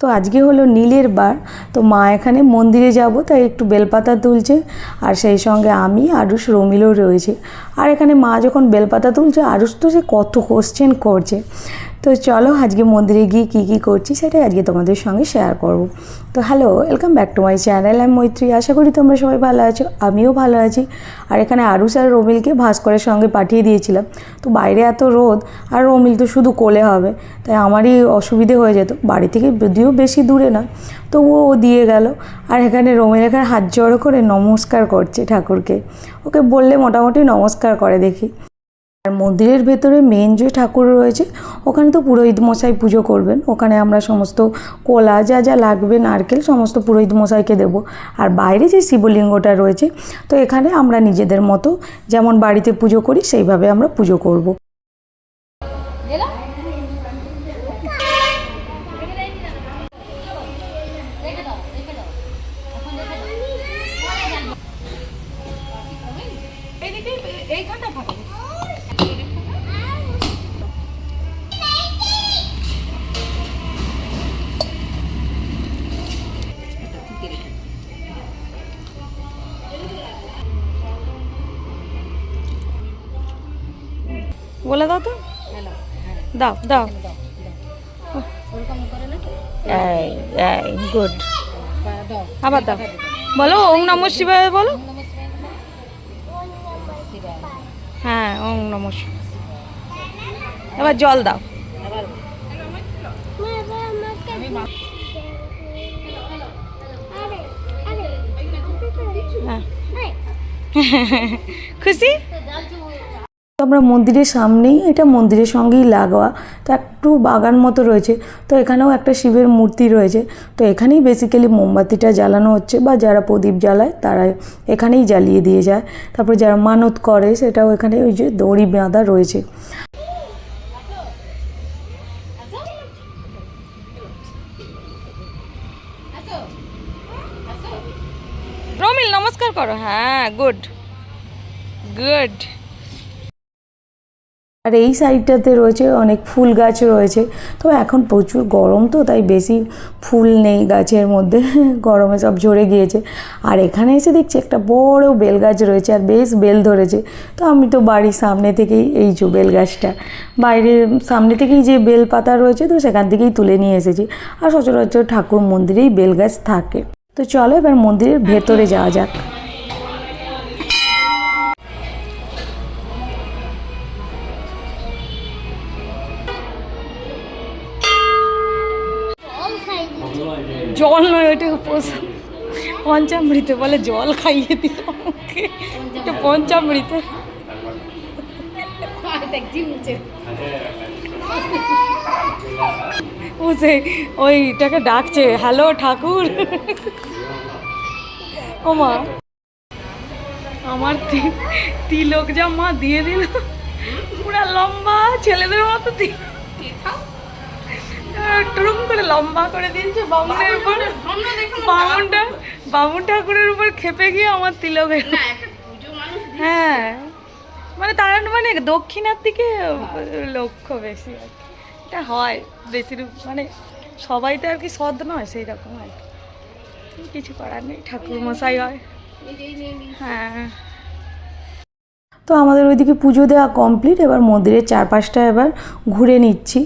তো আজকে হলো নীলের বার। তো মা এখানে মন্দিরে যাব, তাই একটু বেলপাতা তুলছে। আর সেই সঙ্গে আমি, আরুষ, রমিলও রয়েছে। আর এখানে মা যখন বেলপাতা তুলছে, আরুষ তো সে কত কোশ্চেন করছে। তো চলো আজকে মন্দিরে গিয়ে কী কী করছি, সেটাই আজকে তোমাদের সঙ্গে শেয়ার করব। তো hello welcome back to my channel আমি মৈত্রী আশা করি তোমরা সবাই ভালো আছো, আমিও ভালো আছি। আর এখানে আরুষ আর রমিলকে ভাস্করের সঙ্গে পাঠিয়ে দিয়েছিলাম। তো বাইরে এত রোদ, আর রমিল তো শুধু কোলে হবে, তাই আমারই অসুবিধে হয়ে যেত। বাড়ি থেকে যদিও বেশি দূরে নয় তবুও ও দিয়ে গেল। আর এখানে রমিল এখানে হাত জড়ো করে নমস্কার করছে ঠাকুরকে। ওকে বললে মোটামুটি নমস্কার করে দেখি। আর মন্দিরের ভেতরে মেন যে ঠাকুর রয়েছে, ওখানে তো পুরোহিত মশাই পুজো করবেন। ওখানে আমরা সমস্ত কোলা, যা যা লাগবে, নারকেল, সমস্ত পুরোহিত মশাইকে দেব। আর বাইরে যে শিবলিঙ্গটা রয়েছে, তো এখানে আমরা নিজেদের মতো যেমন বাড়িতে পুজো করি, সেইভাবে আমরা পুজো করব। গেলাম রেখে দাও রেখে দাও এখন রেখে দাও এইদিকে এইখানটা ফাঁকা বলে দাও তো। দাও দাও। গুড আবার দাও। বলো ওম নম শিবায় বলো। হ্যাঁ ওম নম এবার জল দাও। হ্যাঁ। খুশি? আমরা মন্দিরের সামনেই, এটা মন্দিরের সঙ্গেই লাগোয়া, তো একটু বাগান মতো রয়েছে, তো এখানেও একটা শিবের মূর্তি রয়েছে, তো এখানেই বেসিক্যালি মোমবাতিটা জ্বালানো হচ্ছে, বা যারা প্রদীপ জ্বালায় তারা এখানেই জ্বালিয়ে দিয়ে যায়, তারপর যারা মানত করে সেটাও এখানে ওই যে দড়ি বাঁধা রয়েছে। রমিল, নমস্কার করো। হ্যাঁ গুড গুড আর এই সাইডটাতে রয়েছে অনেক ফুল গাছ রয়েছে। তো এখন প্রচুর গরম তো, তাই বেশি ফুল নেই গাছের মধ্যে। গরমে সব ঝরে গিয়েছে। আর এখানে এসে দেখছি একটা বড় বেল গাছ রয়েছে, আর বেশ বেল ধরেছে। তো আমি তো বাড়ির সামনে থেকেই এই যে বেল গাছটা বাইরে সামনে থেকেই যে বেল পাতা রয়েছে, তো সেখান থেকেই তুলে নিয়ে এসেছি। আর সচরাচর ঠাকুর মন্দিরেই বেল গাছ থাকে। তো চলো এবার মন্দিরের ভেতরে যাওয়া যাক। জল নয়, ওইটা উপোস পঞ্চামৃতে, বলে জল খাইয়ে দিল পঞ্চামৃতে। ওইটাকে ডাকছে, হ্যালো ঠাকুর। ও মা, আমার তিলক যা মা দিয়ে দিল। পুরা লম্বা ছেলেদের মতো করে লম্বা করে দিয়েছে বামুনের উপর। বামুনটা বামুন ঠাকুরের উপর খেপে গিয়ে আমার তিলক হ্যাঁ। মানে তার মানে দক্ষিণার দিকে লক্ষ্য বেশি আর কি। এটা হয় বেশি মানে সবাই তো আর কি সদ নয় সেই রকম আর কি। কিছু করার নেই ঠাকুর মশাই হয় হ্যাঁ। তো আমাদের ওইদিকে পুজো দেওয়া কমপ্লিট এবার মন্দিরের চারপাশটা এবার ঘুরে নিচ্ছি।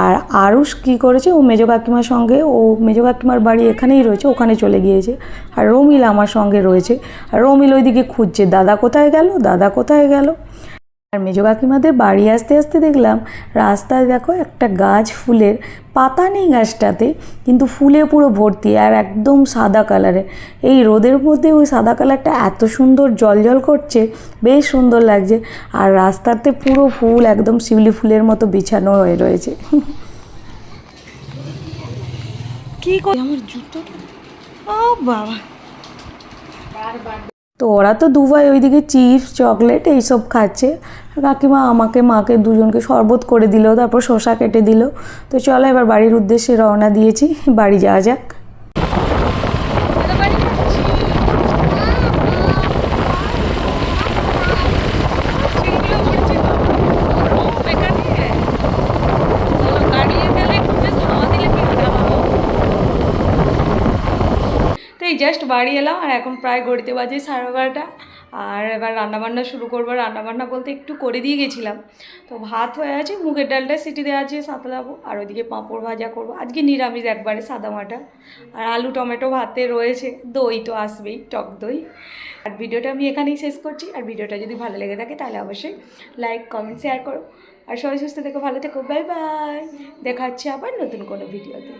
আর আরুষ কী করেছে, ও মেজ কাকিমার সঙ্গে, ও মেজ কাকিমার বাড়ি এখানেই রয়েছে, ওখানে চলে গিয়েছে। আর রমিল আমার সঙ্গে রয়েছে। আর রমিল ওইদিকে খুঁজছে, দাদা কোথায় গেল? দাদা কোথায় গেল? আর মেজো কাকিমাদের বাড়ি আসতে আসতে দেখলাম রাস্তায় দেখো একটা গাছ ফুলের, পাতা নেই গাছটাতে, কিন্তু ফুলে পুরো ভর্তি আর একদম সাদা কালারের এই রোদের মধ্যে ওই সাদা কালারটা এত সুন্দর জল করছে, বেশ সুন্দর লাগছে। আর রাস্তাতে পুরো ফুল একদম শিউলি ফুলের মতো বিছানো হয়ে রয়েছে। কি আমার জুতো ও বাবা। তো ওরা তো দুবাই, ওইদিকে চিপস, চকলেট এইসব খাচ্ছে। কাকিমা আমাকে, মাকে দুজনকে শরবত করে দিল, তারপর শশা কেটে দিল। তো চলো এবার বাড়ির উদ্দেশ্যে রওনা দিয়েছি, বাড়ি যাওয়া যাক দাঁড়িয়ে গেলে হাওয়া দিলে কি হবে এই জাস্ট বাড়ি এলাম আর এখন প্রায় গড়িতে বাজে সাড়ে বারোটা আর এবার রান্নাবান্না শুরু করব। রান্নাবান্না বলতে একটু করে দিয়ে গেছিলাম। তো ভাত হয়ে আছে, মুগের ডালটা সিটি দেওয়া আছে, সাঁতলাবো। আর ওইদিকে পাঁপড় ভাজা করব। আজকে নিরামিষ একবারে সাদা মাটা। আর আলু, টমেটো, ভাতে রয়েছে। দই তো আসবেই, টক দই। আর ভিডিওটা আমি এখানেই শেষ করছি। আর ভিডিওটা যদি ভালো লেগে থাকে তাহলে অবশ্যই লাইক কমেন্ট শেয়ার করো। আর সবাই সুস্থ থেকো, ভালো থেকো। বাই বাই দেখা হচ্ছে আবার নতুন কোনো ভিডিওতে।